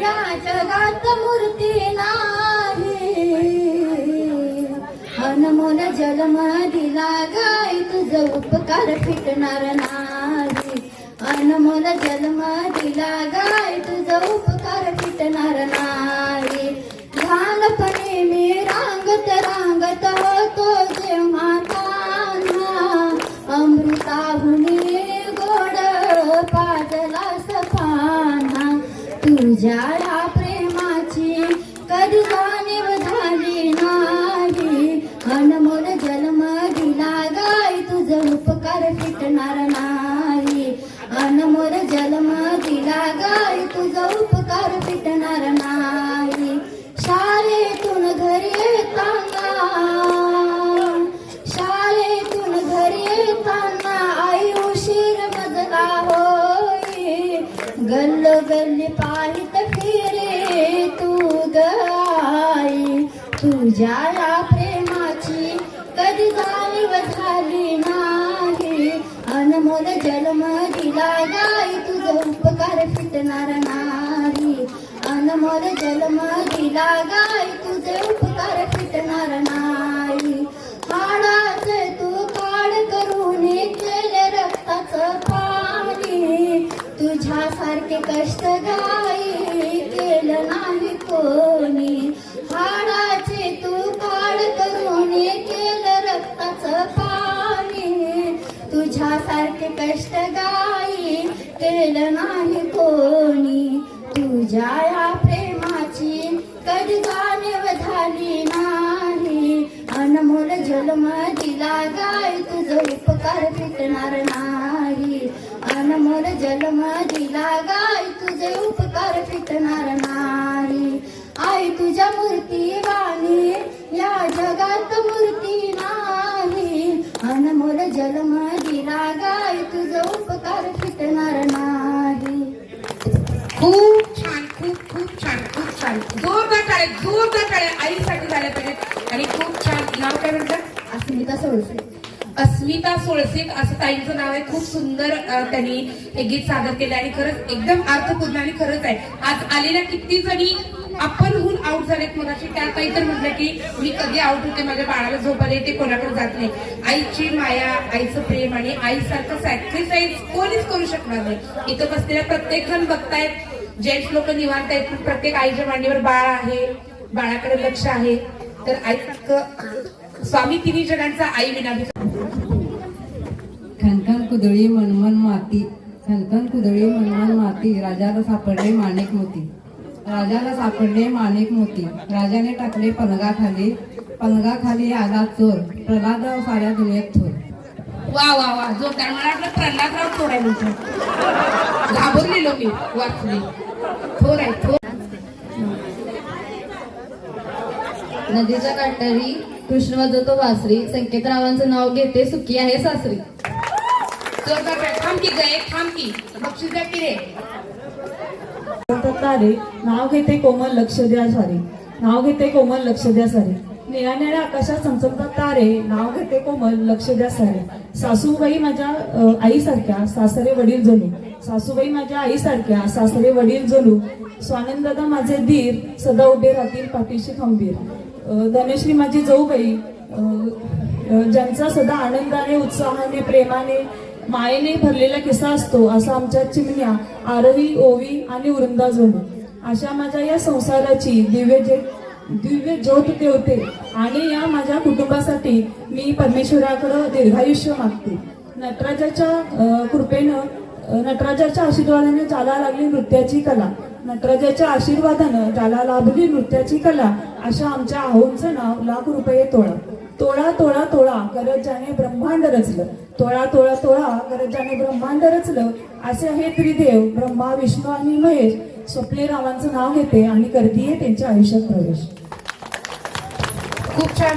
या जगात मूर्ती नाही. अनमोल जन्म दिला गाय तुझ उपकार फिटणार नाही. अनमोल जन्म दिला गाय तुझ उपकार फिटणार नाही. लहानपणी मी रांगत रांगत होतो जेव्हा तुझ्या प्रेमाची कधी जाणीव झाली नाही अनमोल जन्म दिला गाय तुझ उपकार फिटणार नाही. अनमोल जन्म गगन पाहित फिरे तू गाई तुझ्या या प्रेमाची कधी जाणीव झाली नाही. अनमोल जन्म दिला गाय तुझा उपकार फिटणार नाही. अनमोल जन्म दिला गाय तुझ्यासारखे कष्ट गाई केलं नाही कोणी. हाडाचे तू काढ करून केलं रक्ताचं पाणी. तुझ्यासारखे कष्ट गाई केलं नाही कोणी. तुझ्या या प्रेमाची कधी जाणीव झाली नाही. अनमोल जन्म दिला गाय तुझ उपकार फिटणार नाही. अनमोल जन्म दिला गाय तुझे उपकार फिटणार नाही. आई तुझ्या मूर्ती वाणी. या जगात मूर्ती नाही. अनमोल जन्म दिला गाय तुझ उपकार फिटणार नाही. खूप छान खूप खूप छान खूप छान. जोरदार टाळे जोरदार टाळे आईसाठी झाल्या पाहिजेत. आणि खूप छान. नाव काय म्हणतात अस्मिता सोळसे. अस्मिता सोळसेक असं ताईंचं नाव आहे. खूप सुंदर त्यांनी हे गीत सादर केलं आणि खरंच एकदम अर्थपूर्ण आणि खरंच आहे. आज आलेल्या किती जणी आपणहून आउट झालेत मगाशी त्या ताई तर म्हटलं की मी कधी आउट होते माझ्या बाळाला झोपायला येते कोणाकडे जात नाही. आईची माया आईचं प्रेम आणि आईसारखं सॅक्रिफाईस कोणीच करू शकणार नाही. इथं बसलेल्या प्रत्येक जण बघतायत. जेंट्स लोक निवांत आहेत. पण प्रत्येक आईच्या मांडीवर बाळ आहे बाळाकडे लक्ष आहे. तर आईसारखं स्वामी तिन्ही जणांचा आई विना खनखन कुदळी मनमन माती खनखन कुदळी मनमन माती राजाला सापडले माणिक मोती. राजाला सापडले माणिक मोती. राजाने टाकले पलंगाखाली पलंगाखाली आला चोर. प्रल्हाद साऱ्या दुनियेत थोर. वा वा वा जोरदार. मला वाटलं प्रल्हादराव थोर आहे म्हणतो घाबरलेलो मी वाचली. थोर आहे थोर. नदीच्या काठारी कृष्ण वाजवतो वासरी संकेतरावांचं नाव घेते सुखी आहे सासरी. जोरदार टाळ. थांब की गए थांब की. बक्षीस द्या की रे. चमचमतात तारे नाव घेते कोमल लक्ष द्या सारे. नाव घेते कोमल लक्ष द्या सारे. निळ्या निळ्या आकाशात चमचमतात तारे नाव घेते कोमल लक्ष द्या सारे. सासूबाई माझ्या आईसारख्या सासरे वडील जणू. सासूबाई माझ्या आईसारख्या सासरे वडील जणू. स्वानंददा माझे धीर सदा उभे राहतील पाठीशी खंबीर. धनश्री माझी जाऊबाई ज्यांचा सदा आनंदाने उत्साहाने प्रेमाने मायेने भरलेला किस्सा असतो असा आमच्या चिमण्या आरवी ओवी आणि वृंदा जणू अशा माझ्या या संसाराची दिव्य जे दिव्य ज्योत ठेवते आणि या माझ्या कुटुंबासाठी मी परमेश्वराकडं दीर्घायुष्य मागते. नटराजाच्या कृपेनं नटराजाच्या आशीर्वादाने ज्याला लागली नृत्याची कला. नटराजाच्या आशीर्वादानं ज्याला लाभली नृत्याची कला. अशा आमच्या आहोंचं नाव लाख रुपये तोळा. तोळा तोळा तोळा करत ज्याने ब्रह्मांड रचलं. तोळा तोळा तोळा करत ज्याने ब्रह्मांड रचलं. असे हे त्रिदेव ब्रह्मा विष्णू आणि महेश. स्वप्ने रावांचं नाव घेते आणि करतीये त्यांच्या आयुष्यात प्रवेश. खूप छान.